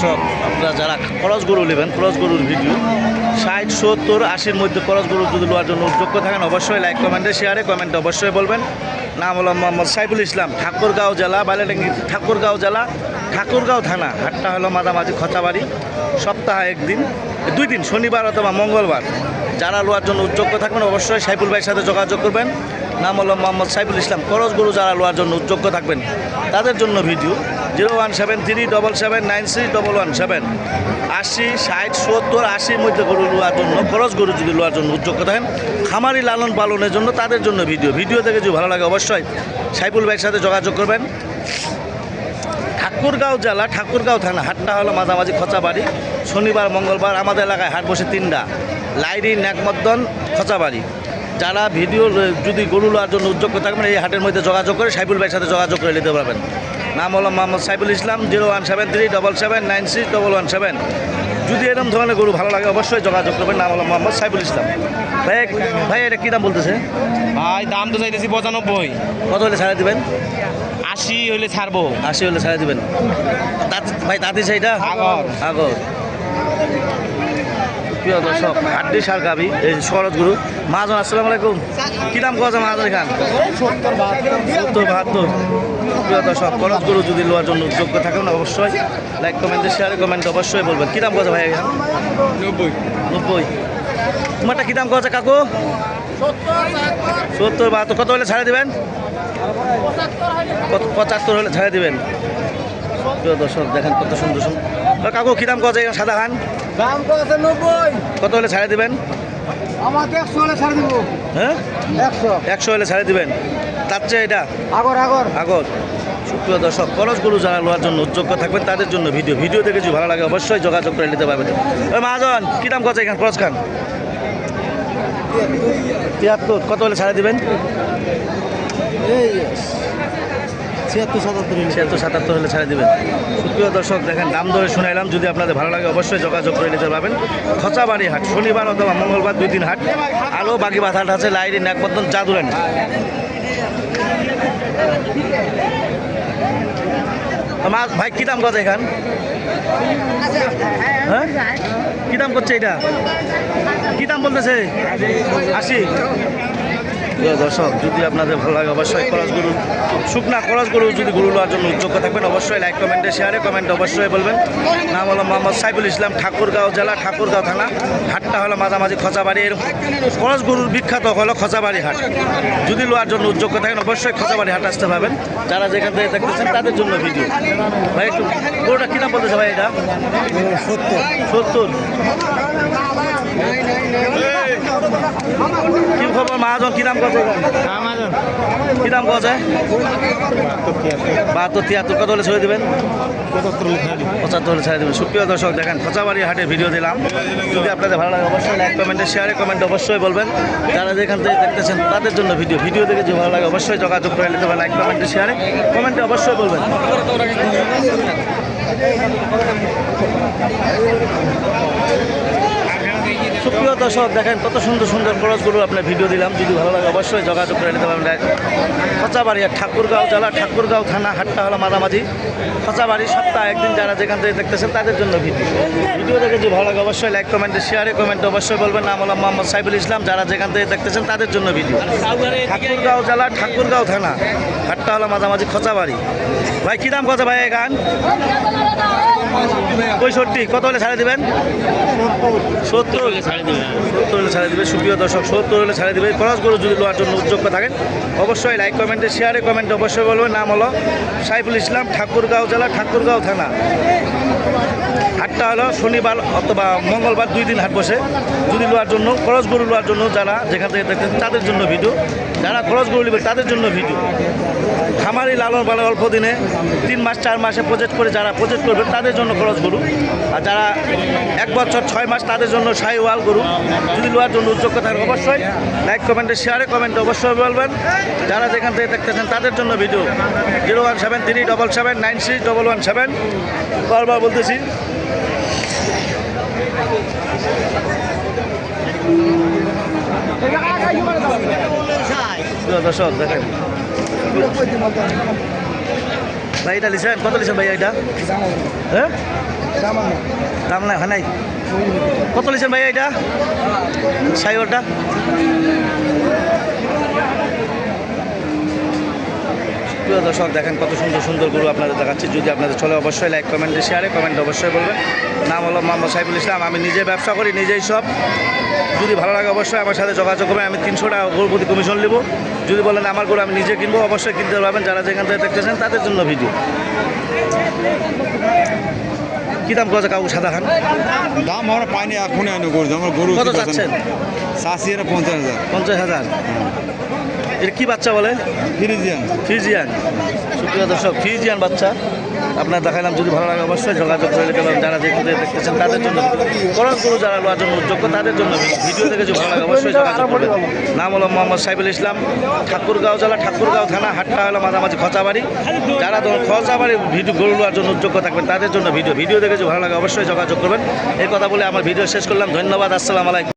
দর্শক, আপনারা যারা খরচ গরু নেবেন, খরচ গরুর ভিডিও ষাট, সত্তর, আশির মধ্যে খরচ গরু যদি নেওয়ার জন্য যোগ্য থাকেন, অবশ্যই লাইক কমেন্টে শেয়ারে কমেন্টে অবশ্যই বলবেন। নাম হলো মোহাম্মদ সাইফুল ইসলাম, ঠাকুরগাঁও জেলা বাইলাডাঙ্গি ঠাকুরগাঁও জেলা, ঠাকুরগাঁও থানা, হাটটা হলো মাঝামাঝি খচাবাড়ি, সপ্তাহে একদিন, দুই দিন, শনিবার অথবা মঙ্গলবার। যারা লোয়ার জন্য উদ্যোগ্য থাকবেন, অবশ্যই সাইফুল ভাইয়ের সাথে যোগাযোগ করবেন। নাম হলো মোহাম্মদ সাইফুল ইসলাম করজ গরু যারা লোয়ার জন্য উদ্যোগ্য থাকবেন, তাদের জন্য video zero one seven three double seven nine six double one seven. আশি, ষাট, সত্তর, আশির মধ্যে গরু লোয়ার জন্য, খরচ গরু যদি লোয়ার জন্য উদ্যোগ্য থাকেন খামারি লালন পালনের জন্য তাদের জন্য ভিডিও। ভিডিও দেখে যদি ভালো লাগে অবশ্যই সাইফুল ভাইয়ের সাথে যোগাযোগ করবেন। ঠাকুরগাঁও জেলা, ঠাকুরগাঁও থানা, হাটটা হলো মাঝামাঝি খচাবাড়ি, শনিবার, মঙ্গলবার, আমাদের এলাকায় হাট বসে তিনটা। লাইরি ন্যাকমদ্দন, খচাবাড়ি। যারা ভিডিও যদি গরু লওয়ার জন্য উদ্যোগ থাকবেন, এই হাটের মধ্যে যোগাযোগ করে সাইফুল ভাইয়ের সাথে যোগাযোগ করে নিতে পারবেন। নাম হলো Mohammad Saiful Islam zero one seven three double seven nine six double one seven. যদি এরকম ধরনের গরু ভালো লাগে অবশ্যই যোগাযোগ করবেন নাম হলো মোহাম্মদ সাইফুল ইসলাম। ভাই ভাই এটা কী দাম বলতেছে? ভাই দাম তো চাইতেছি পঁচানব্বই। কত হলে ছাড়া দিবেন? আশি হলে ছাড়বো। আশি হলে ছাড়া দিবেন। ভাই তাঁতি সেইটা আগর। আগর। প্রিয় দর্শক হাড্ডি সার গাবি এই শরৎ গুরু। মহাজন আসসালামু আলাইকুম। কি দাম কোয়া যায় মহাজন খান? সত্তর বাহাত্তর। প্রিয় দর্শক খরচ গরু যদি লোয়ার জন্য যোগ্য থাকেন অবশ্যই লাইক কমেন্টে শেয়ার কমেন্ট অবশ্যই বলবেন। কি দাম যায় ভাই নব্বই। নব্বই। তোমারটা কি দাম যায় কাকু? সত্তর বাহাত্তর কত হলে ছাড়ে দেবেন? কত পঁচাত্তর হলে ছাড়ে দিবেন। প্রিয় দর্শক দেখেন কত সুন্দর সুন্দর। কাকু কি দাম যায় সাদা খান দাম কত নব্বই। কত হলে ছাড়ে দিবেন? আমাকে একশো হলে ছাড় দিব। হ্যাঁ? একশো। একশো হলে ছাড়ে দিবেন। তার চেয়ে এটা আগর আগর। আগর। সুপ্রিয় দর্শক খরচগুলো যারা লোয়ার জন্য উদ্যোগ্য থাকবেন তাদের জন্য ভিডিও। ভিডিও দেখে যদি ভালো লাগে অবশ্যই যোগাযোগ করে নিতে পারবেন। ওই মহাজন কী দাম কত এখানে খরচ খান? তিয়াত্তর কত হলে ছাড়ে দিবেন? ছিয়াত্তর সাতাত্তর ছিয়াত্তর সাতাত্তর হলে ছাড়ে দিবেন। সুপ্রিয় দর্শক দেখেন দাম ধরে শুনাইলাম যদি আপনাদের ভালো লাগে অবশ্যই যোগাযোগ করে নিতে পারবেন। খচাবাড়ি হাট শনিবার অথবা মঙ্গলবার দুই দিন হাট। আলো বাকি হাট আছে লাইরি নাকবর্ধন চাদুরেন মা ভাই কী দাম কত এখান? হ্যাঁ? কী দাম করছে এটা? কী দাম বলতেছে? আশি। প্রিয় দর্শক যদি আপনাদের ভালো লাগে অবশ্যই খরচ গরু শুকনা খরচ গরু যদি গরু নেওয়ার জন্য উদ্যোগ থাকবেন অবশ্যই লাইক কমেন্টে শেয়ারে কমেন্টে অবশ্যই বলবেন। নাম হলো মোহাম্মদ সাইফুল ইসলাম ঠাকুরগাঁও জেলা ঠাকুরগাঁও থানা। হাটটা হলো মাঝামাঝি খচাবাড়ি। এর খরচ গরুর বিখ্যাত হলো খচাবাড়ি হাট। যদি লোয়ার জন্য উদ্যোগ থাকেন অবশ্যই খচাবাড়ি হাট আসতে পারবেন। যারা যেখান থেকে দেখতেছেন তাদের জন্য ভিডিও। ভাই একটু গরুটা কী দাম বলতেছে ভাই এটা? সত্তর। সত্তর। কি খবর মহাজন কি দাম কত কি দাম যায় বাহাত্তর তিয়াত্তর কত হলে ছেড়ে দেবেন? পঁচাত্তর হলে ছেড়ে দেবেন। সুপ্রিয় দর্শক দেখেন খোঁচাবাড়ি হাটে ভিডিও দিলাম। যদি আপনাদের ভালো লাগে অবশ্যই লাইক কমেন্টে শেয়ারে কমেন্ট অবশ্যই বলবেন। যারা যেখান থেকে দেখতেছেন তাদের জন্য ভিডিও ভিডিও দেখে যদি ভালো লাগে অবশ্যই যোগাযোগ করে নিতে লাইক কমেন্টে শেয়ারে কমেন্টে অবশ্যই বলবেন। সুপ্রিয় দর্শক, দেখেন কত সুন্দর সুন্দর খরচগুলো আপনার ভিডিও দিলাম। যদি ভালো লাগে অবশ্যই যোগাযোগ করে নিতে খচাবাড়ি আর ঠাকুরগাঁও জেলা, ঠাকুরগাঁও থানা, হাটটা হলো মাঝামাঝি। খচাবাড়ি সপ্তাহে একদিন যারা যেখান থেকে দেখতেছেন, তাদের জন্য ভিডিও। ভিডিও দেখে যদি ভালো লাগে অবশ্যই লাইক কমেন্টে শেয়ারে কমেন্টে অবশ্যই বলবেন। নাম হলো মোহাম্মদ সাইবুল ইসলাম। যারা যেখান থেকে দেখতেছেন, তাদের জন্য ভিডিও। ঠাকুরগাঁও জেলা, ঠাকুরগাঁও থানা, হাটটা হলো মাঝামাঝি খচাবাড়ি। ভাই, কী দাম এই গান? পঁয়ষট্টি কত হলে ছাড়ে দেবেন? সত্তর সত্তর হলে ছাড়ে দেবে সুপ্রিয় দর্শক সত্তর হলে ছাড়ে দেবে ক্রস গরু যদি লোয়ার জন্য উদ্যোগ থাকেন অবশ্যই লাইক কমেন্টে শেয়ারে কমেন্টে অবশ্যই বলবেন। নাম হলো সাইফুল ইসলাম ঠাকুরগাঁও জেলা ঠাকুরগাঁও থানা। হাটটা হলো শনিবার অথবা মঙ্গলবার দুই দিন হাট বসে। যদি লোয়ার জন্য, খরচ গরু লোয়ার জন্য যারা যেখান থেকে দেখতেন তাদের জন্য ভিডিও। যারা খরচ গরু নেবে তাদের জন্য ভিডিও। খামারি লালন পালন অল্প দিনে তিন মাস, চার মাসে প্রজেক্ট করে যারা প্রজেক্ট করবে তাদের জন্য খরচ গরু। আর যারা এক বছর, ছয় মাস তাদের জন্য সাইওয়াল গরু। যদি লোয়ার জন্য উদ্যোগ থাকে অবশ্যই লাইক কমেন্টে শেয়ারে কমেন্টে অবশ্যই বলবেন। যারা যেখান থেকে দেখতেছেন তাদের জন্য video. Zero one seven three double seven nine six double one seven বারবার বলতেছি। দর্শক, দেখেন। ভাই, এটা লিছেন কত লিছেন ভাই এটা? হ্যাঁ? দাম নাই কত লিছেন ভাই এটা? সাইওয়ালটা প্রিয় দর্শক দেখেন কত সুন্দর সুন্দর গরু আপনাদের দেখাচ্ছি। যদি আপনাদের চলে অবশ্যই লাইক কমেন্টে শেয়ারে কমেন্ট অবশ্যই বলবেন। নাম হলো মোহাম্মদ সাইফুল ইসলাম। আমি নিজে ব্যবসা করি নিজেই সব। যদি ভালো লাগে অবশ্যই আমার সাথে যোগাযোগ করবেন। আমি তিনশো টাকা গরু প্রতি কমিশন নেব। যদি বলেন আমার গরু আমি নিজে কিনবো অবশ্যই কিনতে পারবেন। যারা যেখান থেকে দেখতেছেন তাদের জন্য ভিডিও কী দাম কত কাকু সাদা খান দাম আমরা পাইনি এখন আইনি গরু। আমার গরু কত চাচ্ছেন? চাষি পঞ্চাশ হাজার। পঞ্চাশ হাজার। এটা কি বাচ্চা বলে ফ্রিজিয়ান। ফিজিয়ান সুপ্রিয় দর্শক ফিজিয়ান বাচ্চা। আপনার দেখালাম যদি ভালো লাগে অবশ্যই যোগাযোগ করে পারেন যারা যেখানে দেখতেছেন তাদের জন্য করস গরু যারা লোয়ার জন্য যোগ্য তাদের জন্য ভিডিও দেখে যদি ভালো লাগে অবশ্যই যোগাযোগ করবেন নাম হলো মোহাম্মদ সাইফুল ইসলাম ঠাকুরগাঁও জেলা ঠাকুরগাঁও থানা হাটটা হলো মাঝামাঝি খচাবাড়ি। যারা ধরুন খচাবাড়ি ভিডিও গরু লোয়ার জন্য যোগ্য থাকবেন তাদের জন্য ভিডিও ভিডিও দেখে যদি ভালো লাগে অবশ্যই যোগাযোগ করবেন। এই কথা বলে আমার ভিডিও শেষ করলাম। ধন্যবাদ আসসালামু আলাইকুম।